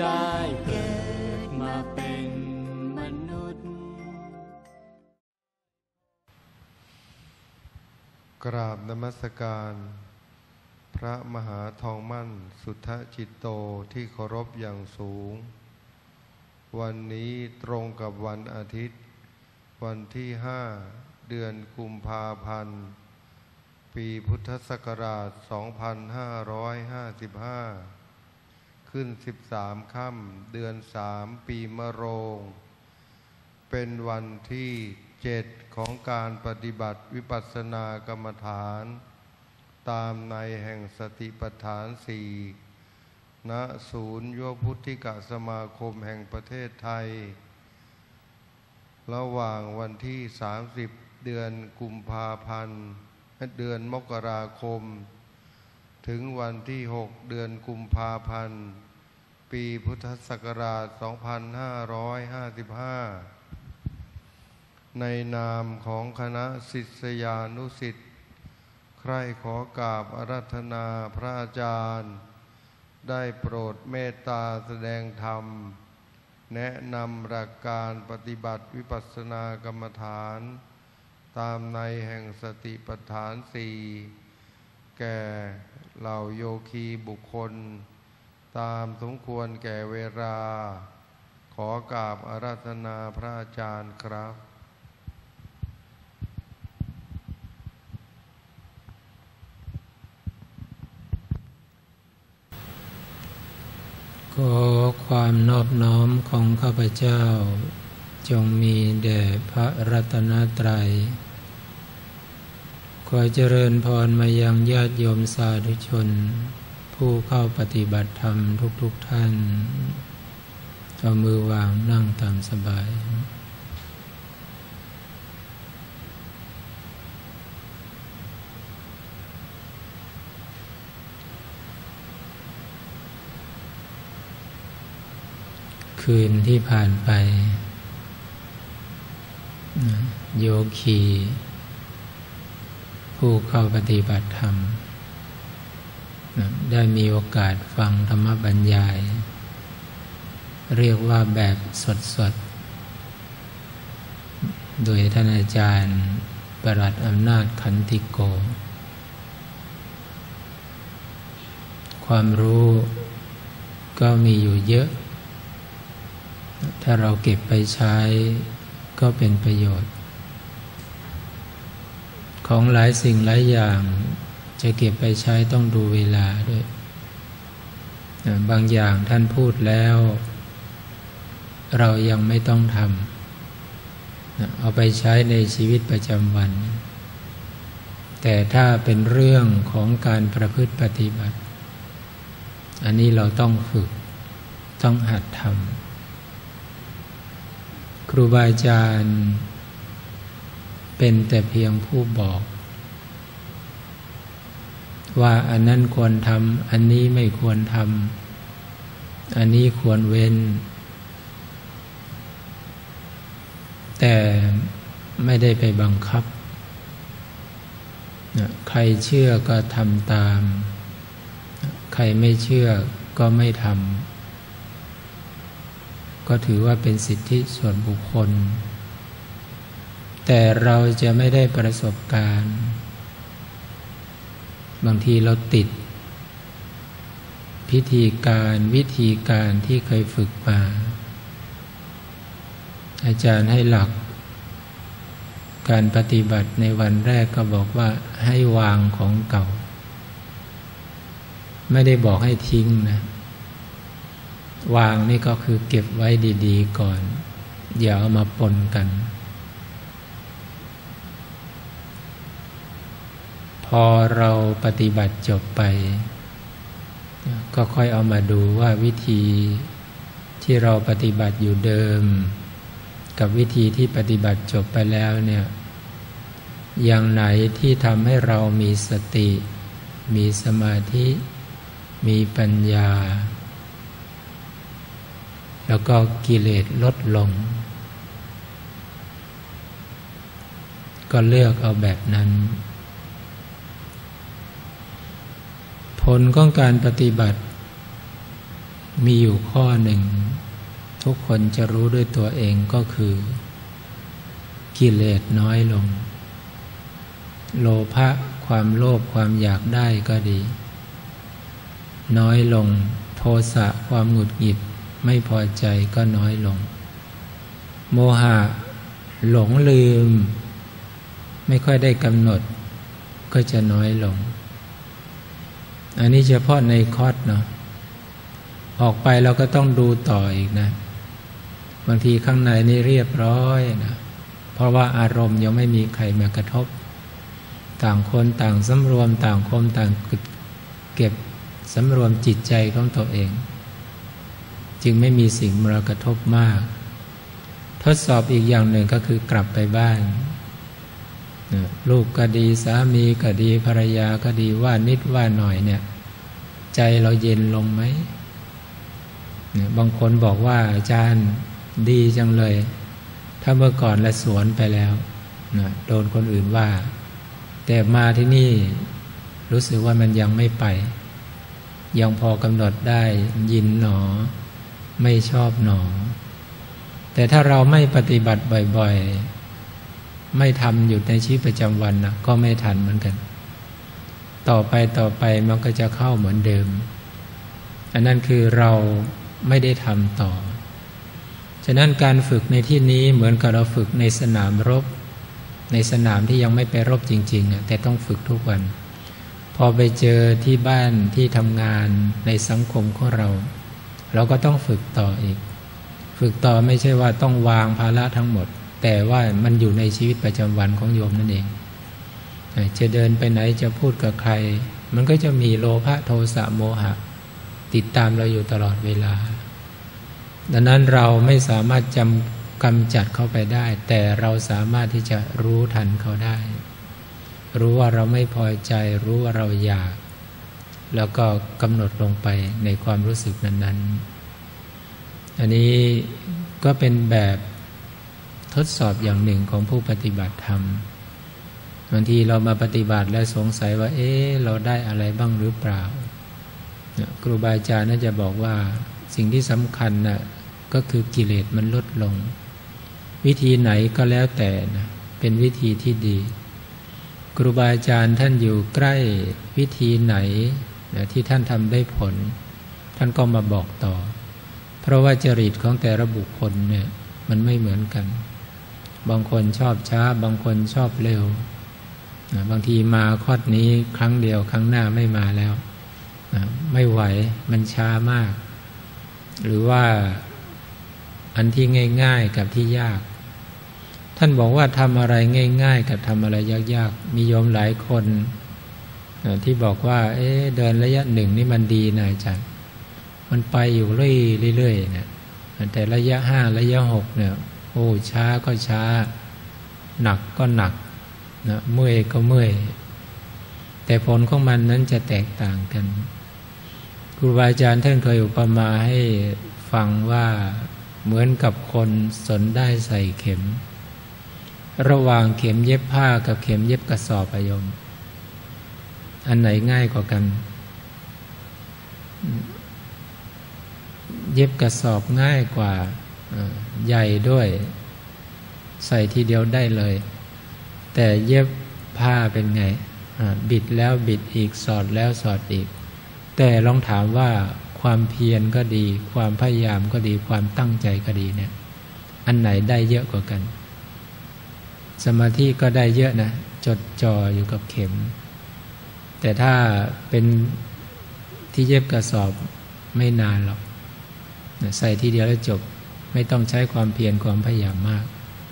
ได้เกิดมาเป็นมนุษย์ กราบนมัสการ พระมหาทองมั่นสุทธจิตโตที่เคารพอย่างสูง วันนี้ตรงกับวันอาทิตย์ วันที่ห้าเดือนกุมภาพันธ์ ปีพุทธศักราช 2555 ขึ้น13ค่ำเดือน3ปีมะโรง เป็นวันที่เจ็ดของการปฏิบัติวิปัสสนากรรมฐาน ตามในแห่งสติปัฏฐานสี่ณศูนย์โยพุทธิกสมาคมแห่งประเทศไทย ระหว่างวันที่ 30 เดือนกุมภาพันธ์ เดือนมกราคม ถึงวันที่ 6 เดือนกุมภาพันธ์ ปีพุทธศักราช 2555 ในนามของคณะศิษยานุศิษย์ใครขอกราบอารัธนาพระอาจารย์ ได้โปรดเมตตาแสดงธรรม แนะนำหลักการปฏิบัติวิปัสสนากรรมฐาน ตามในแห่งสติปัฏฐานสี่แก่เหล่าโยคีบุคคล ตามสมควรแก่เวลา ขอกราบอาราธนาพระอาจารย์ครับขอความนอบน้อมของข้าพเจ้า จงมีแด่พระรัตนตรัย ขอเจริญพรมายังญาติโยมสาธุชน ผู้เข้าปฏิบัติธรรมทุกๆทท่าน เอามือวางนั่งตามสบาย คืนที่ผ่านไป โยคี ผู้เข้าปฏิบัติธรรม ได้มีโอกาสฟังธรรมบรรยาย เรียกว่าแบบสดๆ โดยท่านอาจารย์ประหลัดอำนาจขันติโก ความรู้ก็มีอยู่เยอะ ถ้าเราเก็บไปใช้ก็เป็นประโยชน์ ของหลายสิ่งหลายอย่าง จะเก็บไปใช้ต้องดูเวลาด้วย บางอย่างท่านพูดแล้ว เรายังไม่ต้องทำเอาไปใช้ในชีวิตประจำวัน แต่ถ้าเป็นเรื่องของการประพฤติปฏิบัติ อันนี้เราต้องฝึก ต้องหัดทำครูบาอาจารย์ เป็นแต่เพียงผู้บอก ว่าอันนั้นควรทำอันนี้ไม่ควรทำอันนี้ควรเว้น แต่ไม่ได้ไปบังคับใครเชื่อก็ทำตาม ใครไม่เชื่อก็ไม่ทำ ก็ถือว่าเป็นสิทธิส่วนบุคคล แต่เราจะไม่ได้ประสบการณ์ บางทีเราติด พิธีการวิธีการที่เคยฝึกมา อาจารย์ให้หลัก การปฏิบัติในวันแรกก็บอกว่าให้วางของเก่า ไม่ได้บอกให้ทิ้งนะ วางนี่ก็คือเก็บไว้ดี ๆ ก่อน อย่าเอามาปนกัน อเราปฏิบัติจบไป ก็ค่อยเอามาดูว่าวิธีที่เราปฏิบัติอยู่เดิม กับวิธีที่ปฏิบัติจบไปแล้วเนี่ยอย่างไหนที่ทำให้เรามีสติ มีสมาธิ มีปัญญา แล้วก็กิเลสลดลง ก็เลือกเอาแบบนั้น ผลของการปฏิบัติ มีอยู่ข้อหนึ่ง ทุกคนจะรู้ด้วยตัวเองก็คือ กิเลสน้อยลง โลภะความโลภความอยากได้ก็ดี น้อยลง โทสะความหงุดหงิดไม่พอใจก็น้อยลง โมหะหลงลืม ไม่ค่อยได้กำหนด ก็จะน้อยลง อันนี้เฉพาะในคอร์สเนาะออกไปเราก็ต้องดูต่ออีกนะ บางทีข้างในนี่เรียบร้อยนะเพราะว่าอารมณ์ยังไม่มีใครมากระทบ ต่างคนต่างสำรวมต่างคนต่างเก็บสำรวมจิตใจของตัวเอง จึงไม่มีสิ่งมากระทบมาก ทดสอบอีกอย่างหนึ่งก็คือกลับไปบ้าน ลูกก็ดีสามีก็ดีภรรยาก็ดีว่านิดว่าหน่อยเนี่ย ใจเราเย็นลงไหมบางคนบอกว่าอาจารย์ดีจังเลย ถ้าเมื่อก่อนละสวนไปแล้วนะโดนคนอื่นว่า แต่มาที่นี่รู้สึกว่ามันยังไม่ไป ยังพอกำหนดได้ยินหนอ ไม่ชอบหนอ แต่ถ้าเราไม่ปฏิบัติบ่อย ๆ ไม่ทำอยู่ในชีวิตประจำวันนะก็ไม่ทันเหมือนกัน ต่อไปต่อไปมันก็จะเข้าเหมือนเดิม อันนั้นคือเราไม่ได้ทำต่อ ฉะนั้นการฝึกในที่นี้เหมือนกับเราฝึกในสนามรบ ในสนามที่ยังไม่ไปรบจริง ๆ แต่ต้องฝึกทุกวัน พอไปเจอที่บ้านที่ทำงานในสังคมของเรา เราก็ต้องฝึกต่ออีก ฝึกต่อไม่ใช่ว่าต้องวางภาระทั้งหมด แต่ว่ามันอยู่ในชีวิตประจำวันของโยมนั่นเอง จะเดินไปไหนจะพูดกับใคร มันก็จะมีโลภะโทสะโมหะ ติดตามเราอยู่ตลอดเวลา ดังนั้นเราไม่สามารถจำกำจัดเข้าไปได้ แต่เราสามารถที่จะรู้ทันเขาได้ รู้ว่าเราไม่พอใจ รู้ว่าเราอยาก แล้วก็กำหนดลงไปในความรู้สึกนั้น ๆ อันนี้ก็เป็นแบบ ทดสอบอย่างหนึ่งของผู้ปฏิบัติธรรมบางทีเรามาปฏิบัติแล้วสงสัยว่า เอ๊ะเราได้อะไรบ้างหรือเปล่าครูบาอาจารย์น่าจะบอกว่าสิ่งที่สำคัญนะ่ะก็คือกิเลสมันลดลง วิธีไหนก็แล้วแต่นะเป็นวิธีที่ดี ครูบาอาจารย์ท่านอยู่ใกล้วิธีไหนนะที่ท่านทำได้ผล ท่านก็มาบอกต่อ เพราะว่าจริตของแต่ละบุคคลเนี่ยมันไม่เหมือนกัน บางคนชอบช้า บางคนชอบเร็ว บางทีมาคอดนี้ครั้งเดียวครั้งหน้าไม่มาแล้ว ไม่ไหวมันช้ามาก หรือว่าอันที่ง่าย ๆกับที่ยาก ท่านบอกว่าทำอะไรง่าย ๆ กับทำอะไรยากๆ มีโยมหลายคนที่บอกว่า เอ๊เดินระยะหนึ่งนี่มันดีนะอาจารย์มันไปอยู่เรื่อยๆเนี่ยแต่ระยะห้าระยะหกเนี่ย โอ้ช้าก็ช้า หนักก็หนักนะเมื่อยก็เมื่อย แต่ผลของมันนั้นจะแตกต่างกันครูบาอาจารย์ท่านเคยอุปมาให้ฟังว่าเหมือนกับคนสนได้ใส่เข็ม ระหว่างเข็มเย็บผ้ากับเข็มเย็บกระสอบอายม อันไหนง่ายกว่ากัน เย็บกระสอบง่ายกว่า ใหญ่ด้วย ใส่ทีเดียวได้เลย แต่เย็บผ้าเป็นไง บิดแล้วบิดอีกสอดแล้วสอดอีก แต่ลองถามว่าความเพียรก็ดี ความพยายามก็ดีความตั้งใจก็ดีเนี่ย อันไหนได้เยอะกว่ากัน สมาธิก็ได้เยอะนะ จดจ่ออยู่กับเข็ม แต่ถ้าเป็นที่เย็บกระสอบไม่นานหรอก ใส่ทีเดียวแล้วจบ ไม่ต้องใช้ความเพียรความพยายามมาก